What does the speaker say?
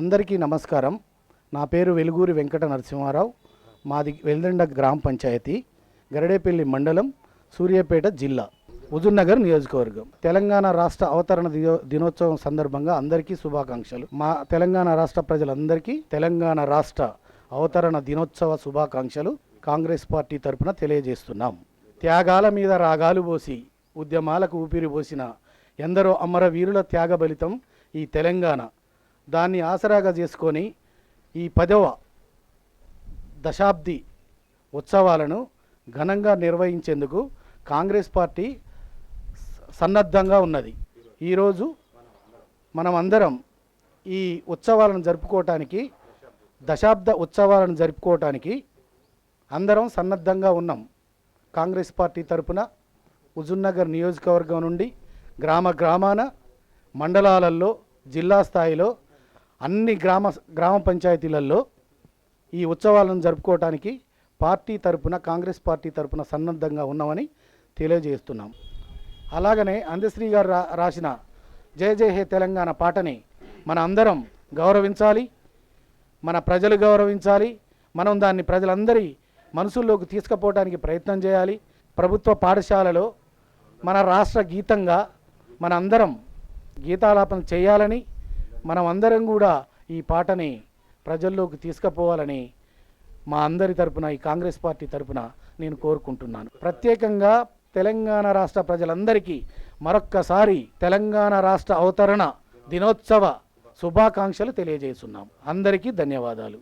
అందరికీ నమస్కారం. నా పేరు వెలుగూరి వెంకట నరసింహారావు. మాది వెల్దండ గ్రామ పంచాయతీ గరడేపల్లి మండలం సూర్యాపేట జిల్లా హుజూర్నగర్ నియోజకవర్గం. తెలంగాణ రాష్ట్ర అవతరణ దినోత్సవం సందర్భంగా అందరికీ శుభాకాంక్షలు. మా తెలంగాణ రాష్ట్ర ప్రజలందరికీ తెలంగాణ రాష్ట్ర అవతరణ దినోత్సవ శుభాకాంక్షలు కాంగ్రెస్ పార్టీ తరపున తెలియజేస్తున్నాం. త్యాగాల మీద రాగాలు పోసి ఉద్యమాలకు ఊపిరి పోసిన ఎందరో అమరవీరుల త్యాగ బలితం ఈ తెలంగాణ. దాన్ని ఆసరాగా చేసుకొని ఈ పదవ దశాబ్ది ఉత్సవాలను ఘనంగా నిర్వహించేందుకు కాంగ్రెస్ పార్టీ సన్నద్ధంగా ఉన్నది. ఈరోజు మనం అందరం ఈ ఉత్సవాలను జరుపుకోవటానికి దశాబ్ద ఉత్సవాలను జరుపుకోవటానికి అందరం సన్నద్ధంగా ఉన్నాం. కాంగ్రెస్ పార్టీ తరపున హుజూర్నగర్ నియోజకవర్గం నుండి గ్రామ గ్రామాన మండలాలలో జిల్లా స్థాయిలో అన్ని గ్రామ గ్రామ పంచాయతీలలో ఈ ఉత్సవాలను జరుపుకోవటానికి పార్టీ తరపున కాంగ్రెస్ పార్టీ తరపున సన్నద్ధంగా ఉన్నామని తెలియజేస్తున్నాం. అలాగనే అందశ్రీ గారు రా రాసిన జయ జయ హే తెలంగాణ పాటని మన అందరం గౌరవించాలి మన ప్రజలు గౌరవించాలి మనం దాన్ని ప్రజలందరి మనసుల్లోకి తీసుకుపోవడానికి ప్రయత్నం చేయాలి. ప్రభుత్వ పాఠశాలలో మన రాష్ట్ర గీతంగా మన అందరం గీతాలాపన చేయాలని మనం అందరం కూడా ఈ పాటని ప్రజల్లోకి తీసుకుపోవాలని మా అందరి తరపున ఈ కాంగ్రెస్ పార్టీ తరపున నేను కోరుకుంటున్నాను. ప్రత్యేకంగా తెలంగాణ రాష్ట్ర ప్రజలందరికీ మరొక్కసారి తెలంగాణ రాష్ట్ర అవతరణ దినోత్సవ శుభాకాంక్షలు తెలియజేస్తున్నాం. అందరికీ ధన్యవాదాలు.